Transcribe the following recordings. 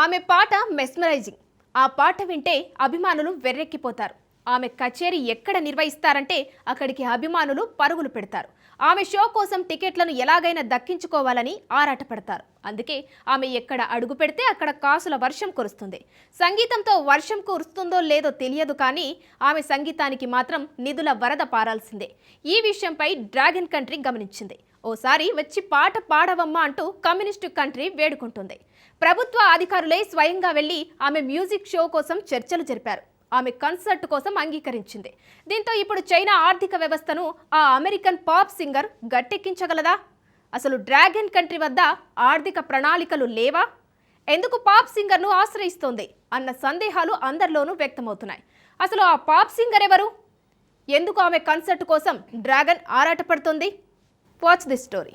ఆమె పాట మెస్మరైజింగ్. ఆ పాట వింటే అభిమానులు వెర్రెక్కిపోతారు. ఆమె కచేరీ ఎక్కడ నిర్వహిస్తారంటే అక్కడికి అభిమానులు పరుగులు పెడతారు. ఆమె షో కోసం టికెట్లను ఎలాగైనా దక్కించుకోవాలని ఆరాటపడతారు. అందుకే ఆమె ఎక్కడ అడుగు పెడితే అక్కడ కాసుల వర్షం కురుస్తుంది. సంగీతంతో వర్షం కురుస్తుందో లేదో తెలియదు కానీ ఆమె సంగీతానికి మాత్రం నిధుల వరద పారాల్సిందే. ఈ విషయంపై డ్రాగన్ కంట్రీ గమనించింది. ఓసారి వచ్చి పాట పాడవమ్మా అంటూ కమ్యూనిస్టు కంట్రీ వేడుకుంటుంది. ప్రభుత్వ అధికారులే స్వయంగా వెళ్ళి ఆమె మ్యూజిక్ షో కోసం చర్చలు జరిపారు. ఆమె కన్సర్ట్ కోసం అంగీకరించింది. దీంతో ఇప్పుడు చైనా ఆర్థిక వ్యవస్థను ఆ అమెరికన్ పాప్ సింగర్ గట్టెక్కించగలదా? అసలు డ్రాగన్ కంట్రీ వద్ద ఆర్థిక ప్రణాళికలు లేవా? ఎందుకు పాప్ సింగర్ను ఆశ్రయిస్తోంది? అన్న సందేహాలు అందరిలోనూ వ్యక్తమవుతున్నాయి. అసలు ఆ పాప్ సింగర్ ఎవరు ఎందుకు ఆమె కన్సర్ట్ కోసం డ్రాగన్ ఆరాటపడుతుంది? వాచ్ దిస్ స్టోరీ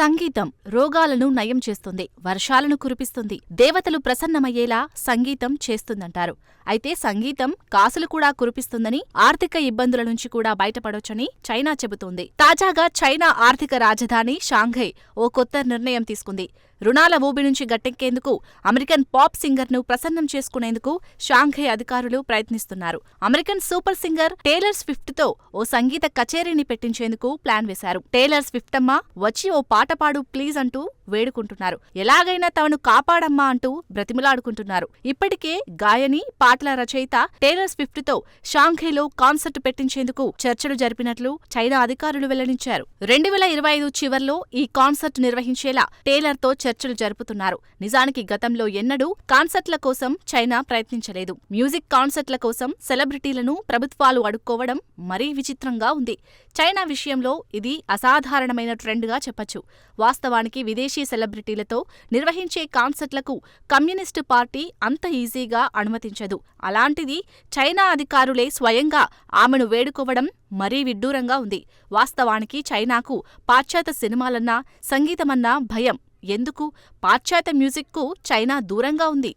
సంగీతం రోగాలను నయం చేస్తుంది వర్షాలను కురిపిస్తుంది. దేవతలు ప్రసన్నమయ్యేలా సంగీతం చేస్తుందంటారు. అయితే సంగీతం కాసులు కూడా కురిపిస్తుందని ఆర్థిక ఇబ్బందుల నుంచి కూడా బయటపడొచ్చని చైనా చెబుతోంది. తాజాగా చైనా ఆర్థిక రాజధాని షాంఘై ఓ కొత్త నిర్ణయం తీసుకుంది. రుణాల ఊబి నుంచి గట్టెక్కేందుకు అమెరికన్ పాప్ సింగర్ను ప్రసన్నం చేసుకునేందుకు షాంఘై అధికారులు ప్రయత్నిస్తున్నారు. అమెరికన్ సూపర్ సింగర్ టేలర్ స్విఫ్ట్తో ఓ సంగీత కచేరీని పెట్టించేందుకు ప్లాన్ వేశారు. టేలర్ స్విఫ్టమ్మా వచ్చి ఓ పాట పాడు ప్లీజ్ అంటూ వేడుకుంటున్నారు. ఎలాగైనా తమను కాపాడమ్మా అంటూ బ్రతిమలాడుకుంటున్నారు. ఇప్పటికే గాయని పాటల రచయిత టేలర్ స్విఫ్ట్తో షాంఘైలో కాన్సర్ట్ పెట్టించేందుకు చర్చలు జరిపినట్లు చైనా అధికారులు వెల్లడించారు. రెండు వేల ఇరవై ఐదు చివర్లో ఈ కాన్సర్ట్ నిర్వహించేలా టేలర్తో చర్చలు జరుపుతున్నారు. నిజానికి గతంలో ఎన్నడూ కాన్సర్ట్ల కోసం చైనా ప్రయత్నించలేదు. మ్యూజిక్ కాన్సర్ట్ల కోసం సెలబ్రిటీలను ప్రభుత్వాలు అడుక్కోవడం మరీ విచిత్రంగా ఉంది. చైనా విషయంలో ఇది అసాధారణమైన ట్రెండ్గా చెప్పొచ్చు. వాస్తవానికి విదేశీ సెలబ్రిటీలతో నిర్వహించే కాన్సర్ట్లకు కమ్యూనిస్టు పార్టీ అంత ఈజీగా అనుమతించదు. అలాంటిది చైనా అధికారులే స్వయంగా ఆమెను వేడుకోవడం మరీ విడ్డూరంగా ఉంది. వాస్తవానికి చైనాకు పాశ్చాత్య సినిమాలన్నా సంగీతమన్నా భయం. ఎందుకు? పాశ్చాత్య మ్యూజిక్కు చైనా దూరంగా ఉంది.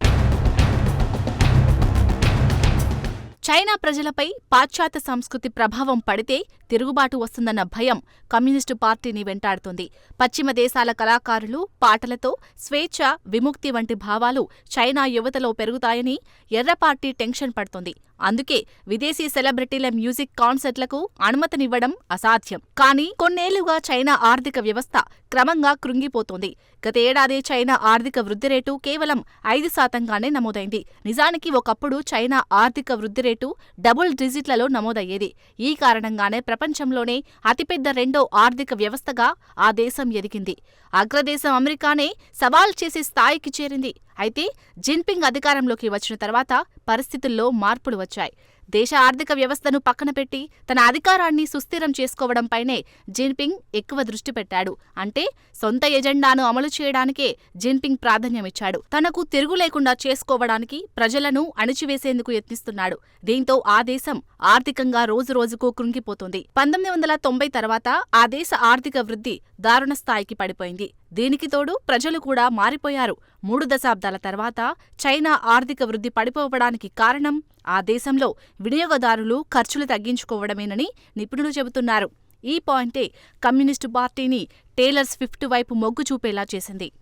చైనా ప్రజలపై పాశ్చాత్య సంస్కృతి ప్రభావం పడితే తిరుగుబాటు వస్తుందన్న భయం కమ్యూనిస్టు పార్టీని వెంటాడుతుంది. పశ్చిమ దేశాల కళాకారులు పాటలతో స్వేచ్ఛ విముక్తి వంటి భావాలు చైనా యువతలో పెరుగుతాయని ఎర్ర పార్టీ టెన్షన్ పడుతుంది. అందుకే విదేశీ సెలబ్రిటీల మ్యూజిక్ కాన్సర్ట్లకు అనుమతినివ్వడం అసాధ్యం. కానీ కొన్నేళ్ళుగా చైనా ఆర్థిక వ్యవస్థ క్రమంగా కృంగిపోతోంది. గతేడాది చైనా ఆర్థిక వృద్ధి రేటు కేవలం ఐదు శాతంగానే నమోదైంది. నిజానికి ఒకప్పుడు చైనా ఆర్థిక వృద్ధి రేటు డబుల్ డిజిట్లలో నమోదయ్యేది. ఈ కారణంగానే ప్రపంచంలోనే అతిపెద్ద రెండో ఆర్థిక వ్యవస్థగా ఆ దేశం ఎదిగింది. అగ్రదేశం అమెరికానే సవాల్ చేసే స్థాయికి చేరింది. అయితే జిన్పింగ్ అధికారంలోకి వచ్చిన తర్వాత పరిస్థితుల్లో మార్పులు వచ్చాయి. దేశ ఆర్థిక వ్యవస్థను పక్కన పెట్టి తన అధికారాన్ని సుస్థిరం చేసుకోవడంపైనే జిన్పింగ్ ఎక్కువ దృష్టి పెట్టాడు. అంటే సొంత ఎజెండాను అమలు చేయడానికే జిన్పింగ్ ప్రాధాన్యమిచ్చాడు. తనకు తిరుగు లేకుండా చేసుకోవడానికి ప్రజలను అణిచివేసేందుకు యత్నిస్తున్నాడు. దీంతో ఆ దేశం ఆర్థికంగా రోజురోజుకు కృంగిపోతుంది. పంతొమ్మిది వందల తొంభై తర్వాత ఆ దేశ ఆర్థిక వృద్ధి దారుణ స్థాయికి పడిపోయింది. దీనికి తోడు ప్రజలు కూడా మారిపోయారు. మూడు దశాబ్దాల తర్వాత చైనా ఆర్థిక వృద్ధి పడిపోవడానికి కారణం ఆ దేశంలో వినియోగదారులు ఖర్చులు తగ్గించుకోవడమేనని నిపుణులు చెబుతున్నారు. ఈ పాయింటే కమ్యూనిస్టు పార్టీని టేలర్ స్విఫ్ట్ వైపు మొగ్గు చూపేలా చేసింది.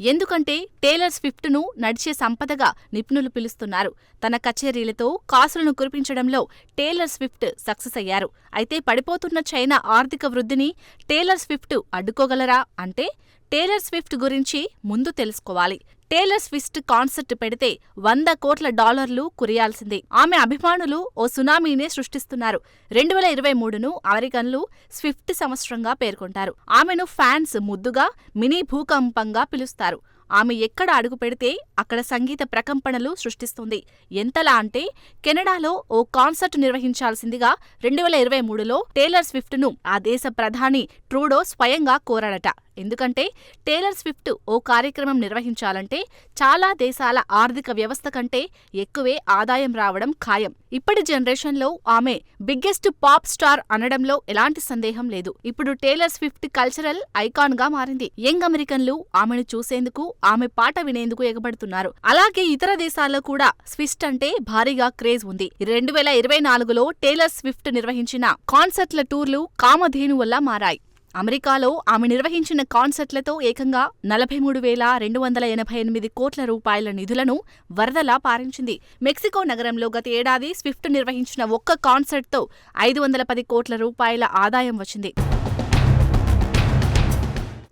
ఎందుకంటే టేలర్ స్విఫ్ట్ను నడిచే సంపదగా నిపుణులు పిలుస్తున్నారు. తన కచేరీలతో కాసులను కురిపించడంలో టేలర్ స్విఫ్ట్ సక్సెస్ అయ్యారు. అయితే పడిపోతున్న చైనా ఆర్థిక వృద్ధిని టేలర్ స్విఫ్ట్ అడ్డుకోగలరా? అంటే టేలర్ స్విఫ్ట్ గురించి ముందు తెలుసుకోవాలి. టేలర్ స్విఫ్ట్ కాన్సర్ట్ పెడితే వంద కోట్ల డాలర్లు కురియాల్సిందే. ఆమె అభిమానులు ఓ సునామీనే సృష్టిస్తున్నారు. రెండు వేల ఇరవై మూడును అమెరికన్లు స్విఫ్ట్ సంవత్సరంగా పేర్కొంటారు. ఆమెను ఫ్యాన్స్ ముద్దుగా మినీ భూకంపంగా పిలుస్తారు. ఆమె ఎక్కడ అడుగు పెడితే అక్కడ సంగీత ప్రకంపనలు సృష్టిస్తుంది. ఎంతలా అంటే కెనడాలో ఓ కాన్సర్ట్ నిర్వహించాల్సిందిగా రెండు వేల ఇరవై మూడులో టేలర్ స్విఫ్ట్ను ఆ దేశ ప్రధాని ట్రూడో స్వయంగా కోరాడట. ఎందుకంటే టేలర్ స్విఫ్ట్ ఓ కార్యక్రమం నిర్వహించాలంటే చాలా దేశాల ఆర్థిక వ్యవస్థ కంటే ఎక్కువే ఆదాయం రావడం ఖాయం. ఇప్పటి జనరేషన్లో ఆమె బిగ్గెస్ట్ పాప్ స్టార్ అనడంలో ఎలాంటి సందేహం లేదు. ఇప్పుడు టేలర్ స్విఫ్ట్ కల్చరల్ ఐకాన్గా మారింది. యంగ్ అమెరికన్లు ఆమెను చూసేందుకు ఆమె పాట వినేందుకు ఎగబడుతున్నారు. అలాగే ఇతర దేశాల్లో కూడా స్విఫ్ట్ అంటే భారీగా క్రేజ్ ఉంది. రెండు వేల ఇరవై నాలుగులో టేలర్ స్విఫ్ట్ నిర్వహించిన కాన్సర్ట్ల టూర్లు కామధేను వల్ల మారాయి. అమెరికాలో ఆమె నిర్వహించిన కాన్సర్ట్లతో ఏకంగా నలభై మూడు వేల రెండు వందల ఎనభై ఎనిమిది కోట్ల రూపాయల నిధులను వరదలా పారించింది. మెక్సికో నగరంలో గత ఏడాది స్విఫ్ట్ నిర్వహించిన ఒక్క కాన్సర్ట్తో ఐదు వందల పది కోట్ల రూపాయల ఆదాయం వచ్చింది.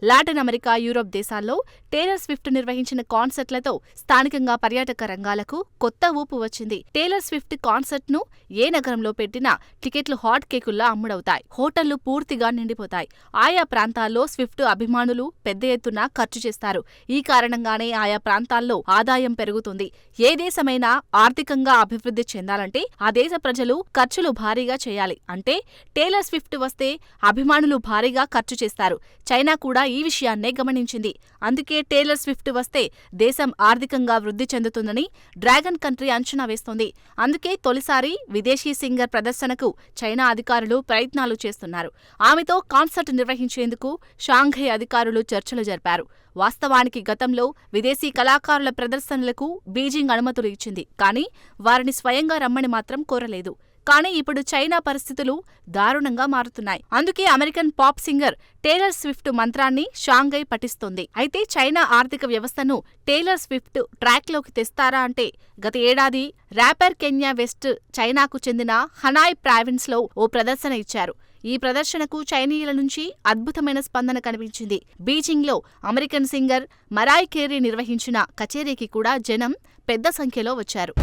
లాటిన్ అమెరికా యూరోప్ దేశాల్లో టేలర్ స్విఫ్ట్ నిర్వహించిన కాన్సర్ట్లతో స్థానికంగా పర్యాటక రంగాలకు కొత్త ఊపు వచ్చింది. టేలర్ స్విఫ్ట్ కాన్సర్ట్ను ఏ నగరంలో పెట్టినా టికెట్లు హాట్ కేకుల్లా అమ్ముడవుతాయి. హోటళ్ళు పూర్తిగా నిండిపోతాయి. ఆయా ప్రాంతాల్లో స్విఫ్ట్ అభిమానులు పెద్ద ఎత్తున ఖర్చు చేస్తారు. ఈ కారణంగానే ఆయా ప్రాంతాల్లో ఆదాయం పెరుగుతుంది. ఏ దేశమైనా ఆర్థికంగా అభివృద్ధి చెందాలంటే ఆ దేశ ప్రజలు ఖర్చులు భారీగా చేయాలి. అంటే టేలర్ స్విఫ్ట్ వస్తే అభిమానులు భారీగా ఖర్చు చేస్తారు. చైనా కూడా ఈ విషయాన్నే గమనించింది. అందుకే టేలర్ స్విఫ్ట్ వస్తే దేశం ఆర్థికంగా వృద్ధి చెందుతుందని డ్రాగన్ కంట్రీ అంచనా వేస్తోంది. అందుకే తొలిసారి విదేశీ సింగర్ ప్రదర్శనకు చైనా అధికారులు ప్రయత్నాలు చేస్తున్నారు. ఆమెతో కాన్సర్ట్ నిర్వహించేందుకు షాంఘై అధికారులు చర్చలు జరిపారు. వాస్తవానికి గతంలో విదేశీ కళాకారుల ప్రదర్శనలకు బీజింగ్ అనుమతులు ఇచ్చింది కానీ వారిని స్వయంగా రమ్మని మాత్రం కోరలేదు. కానీ ఇప్పుడు చైనా పరిస్థితులు దారుణంగా మారుతున్నాయి. అందుకే American pop singer Taylor Swift మంత్రాన్ని షాంఘై పఠిస్తోంది. అయితే చైనా ఆర్థిక వ్యవస్థను టేలర్ స్విఫ్ట్ ట్రాక్లోకి తెస్తారా అంటే గత ఏడాది ర్యాపర్ కెన్యా వెస్ట్ చైనాకు చెందిన హనాయ్ ప్రావిన్స్లో ఓ ప్రదర్శన ఇచ్చారు. ఈ ప్రదర్శనకు చైనీయుల నుంచి అద్భుతమైన స్పందన కనిపించింది. బీజింగ్లో అమెరికన్ సింగర్ మరాయ్ కేరీ నిర్వహించిన కచేరీకి కూడా జనం పెద్ద సంఖ్యలో వచ్చారు.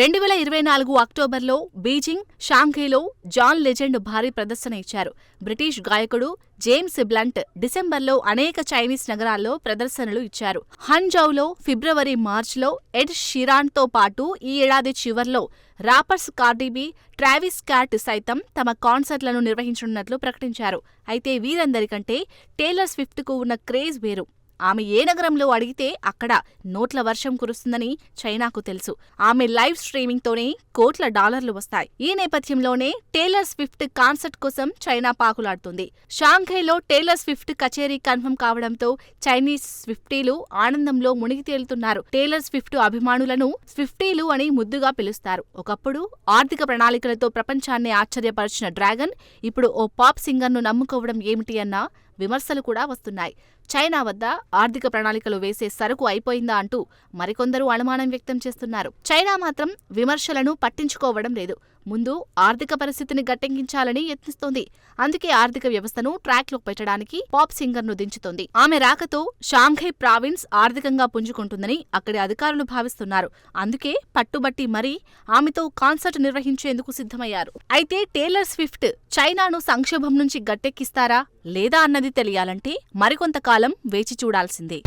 రెండు వేల ఇరవై నాలుగు అక్టోబర్లో బీజింగ్ షాంఘైలో జాన్ లెజెండ్ భారీ ప్రదర్శన ఇచ్చారు. బ్రిటిష్ గాయకుడు జేమ్స్ బ్లంట్ డిసెంబర్లో అనేక చైనీస్ నగరాల్లో ప్రదర్శనలు ఇచ్చారు. హన్జౌలో ఫిబ్రవరి మార్చిలో ఎడ్ షిరాన్తో పాటు ఈ ఏడాది చివర్లో రాపర్స్ కార్డీబీ ట్రావిస్ క్యాట్ సైతం తమ కాన్సర్ట్లను నిర్వహించనున్నట్లు ప్రకటించారు. అయితే వీరందరికంటే టేలర్ స్విఫ్ట్కు ఉన్న క్రేజ్ వేరు. ఆమె ఏ నగరంలో అడిగితే అక్కడ నోట్ల వర్షం కురుస్తుందని చైనాకు తెలుసు. ఆమె లైవ్ స్ట్రీమింగ్తోనే కోట్ల డాలర్లు వస్తాయి. ఈ నేపథ్యంలోనే టేలర్ స్విఫ్ట్ కాన్సర్ట్ కోసం చైనా పాకులాడుతుంది. షాంఘైలో టేలర్ స్విఫ్ట్ కచేరీ కన్ఫర్మ్ కావడంతో చైనీస్ స్విఫ్టీలు ఆనందంలో మునిగి తేలుతున్నారు. టేలర్ స్విఫ్ట్ అభిమానులను స్విఫ్టీలు అని ముద్దుగా పిలుస్తారు. ఒకప్పుడు ఆర్థిక ప్రణాళికలతో ప్రపంచాన్ని ఆశ్చర్యపరిచిన డ్రాగన్ ఇప్పుడు ఓ పాప్ సింగర్ను నమ్ముకోవడం ఏమిటి అన్న విమర్శలు కూడా వస్తున్నాయి. చైనా వద్ద ఆర్థిక ప్రణాళికలు వేసే సరుకు అయిపోయిందా అంటూ మరికొందరు అనుమానం వ్యక్తం చేస్తున్నారు. చైనా మాత్రం విమర్శలను పట్టించుకోవడం లేదు. ముందు ఆర్థిక పరిస్థితిని గట్టెక్కించాలని యత్నిస్తోంది. అందుకే ఆర్థిక వ్యవస్థను ట్రాక్లో పెట్టడానికి పాప్ సింగర్ను దించుతోంది. ఆమె రాకతో షాంఘై ప్రావిన్స్ ఆర్థికంగా పుంజుకుంటుందని అక్కడి అధికారులు భావిస్తున్నారు. అందుకే పట్టుబట్టి మరీ ఆమెతో కాన్సర్ట్ నిర్వహించేందుకు సిద్ధమయ్యారు. అయితే టేలర్ స్విఫ్ట్ చైనాను సంక్షోభం నుంచి గట్టెక్కిస్తారా లేదా అన్నది తెలియాలంటే మరికొంతకాలం వేచి చూడాల్సిందే.